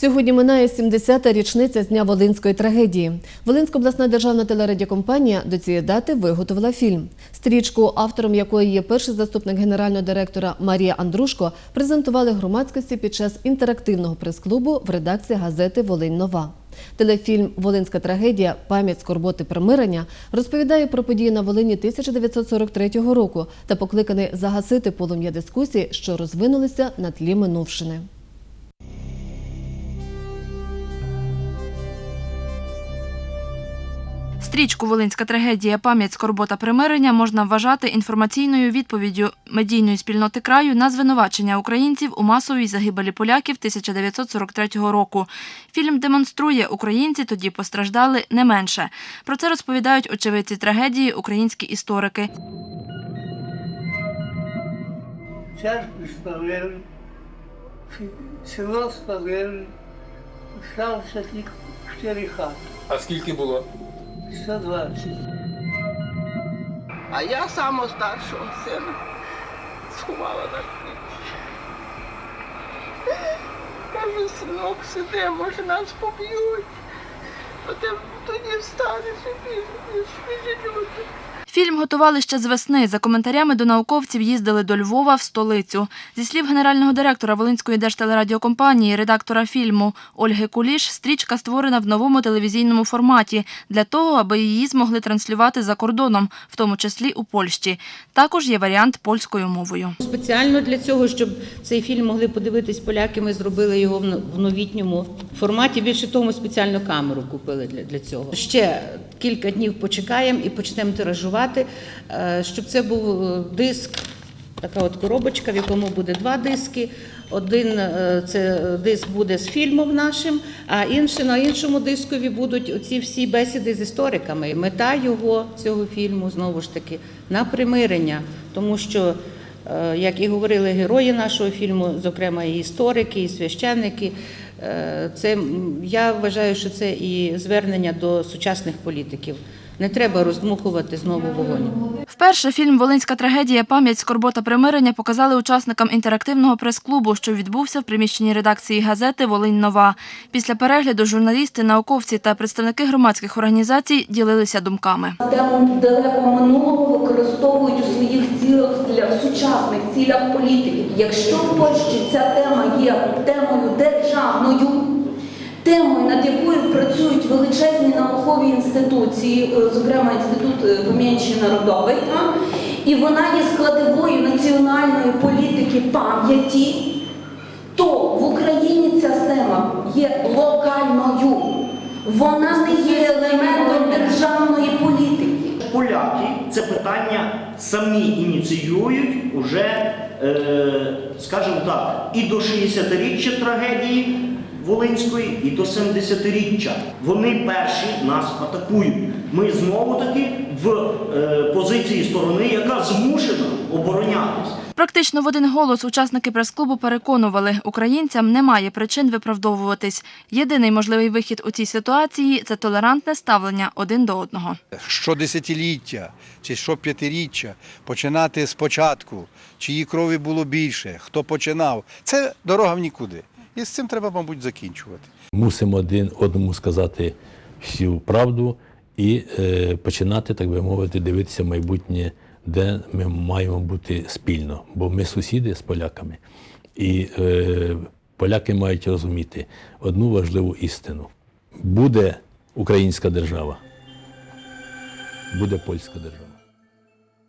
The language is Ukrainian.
Сьогодні минає 70-та річниця з дня Волинської трагедії. Волинська обласна державна телерадіокомпанія до цієї дати виготовила фільм. Стрічку, автором якої є перший заступник генерального директора Марія Андрушко, презентували громадськості під час інтерактивного прес-клубу в редакції газети Волинь Нова. Телефільм Волинська трагедія Пам'ять скорботи примирення розповідає про події на Волині 1943 року та покликаний загасити полум'я дискусії, що розвинулися на тлі минувшини. Стрічку Волинська трагедія Пам'ять скорбота примирення можна вважати інформаційною відповіддю медійної спільноти краю на звинувачення українців у масовій загибелі поляків 1943 року. Фільм демонструє, українці тоді постраждали не менше. Про це розповідають очевидці трагедії українські історики. Церкву спалили, село спалили, залишилося тільки чотири хати, А скільки було? 120. А я самого старшого сина сховала на ніч. Кажу, синок, сиди, може нас поб'ють. А ти тоді встанеш і підеш, свіжі люди. Фільм готували ще з весни. За коментарями до науковців їздили до Львова в столицю. Зі слів генерального директора Волинської держтелерадіокомпанії, редактора фільму Ольги Куліш, стрічка створена в новому телевізійному форматі для того, аби її змогли транслювати за кордоном, в тому числі у Польщі. Також є варіант польською мовою. Спеціально для цього, щоб цей фільм могли подивитись поляки, ми зробили його в но- в новітньому форматі. Більше того, ми спеціальну камеру купили для, для цього. Ще кілька днів почекаємо і почнемо тиражувати, е, щоб це був е, диск, така от коробочка, в якому буде два диски. Один е, це диск буде з фільмом нашим, а інший на іншому дискові будуть оці всі бесіди з істориками. Мета його цього фільму знову ж таки на примирення, тому що. Як і говорили герої нашого фільму, зокрема і історики, і священники, це я вважаю, що це і звернення до сучасних політиків. Не треба роздмухувати знову вогонь. Вперше фільм Волинська трагедія Пам'ять скорбота примирення показали учасникам інтерактивного прес-клубу, що відбувся в приміщенні редакції газети Волинь Нова. Після перегляду журналісти, науковці та представники громадських організацій ділилися думками. Тему далекого минулого використовують у своїх цілях для сучасних цілях політики. Якщо в Польщі ця тема є темою темою, над якою працюють величезні наукові інституції, е, зокрема інститут е, пам'яті та, і вона є складовою національної політики пам'яті, то в Україні ця тема є локальною. Вона не є елементом державної політики. Поляки це питання самі ініціюють уже, скажімо так, і до 60-річчя трагедії Волинської, і до 70-річчя. Вони перші нас атакують. Ми знову таки в е, позиції сторони, яка змушена оборонятися. Практично в один голос учасники прес-клубу переконували, українцям немає причин виправдовуватись. Єдиний можливий вихід у цій ситуації це толерантне ставлення один до одного. що десятиліття чи що п'ятиріччя починати спочатку, чиї крові було більше, хто починав. Це дорога в нікуди. І з цим треба, мабуть, закінчувати. Мусимо один одному сказати всю правду і е, починати, так би мовити, дивитися майбутнє, де ми маємо бути спільно. Бо ми сусіди з поляками. І е, поляки мають розуміти одну важливу істину: буде українська держава, буде польська держава.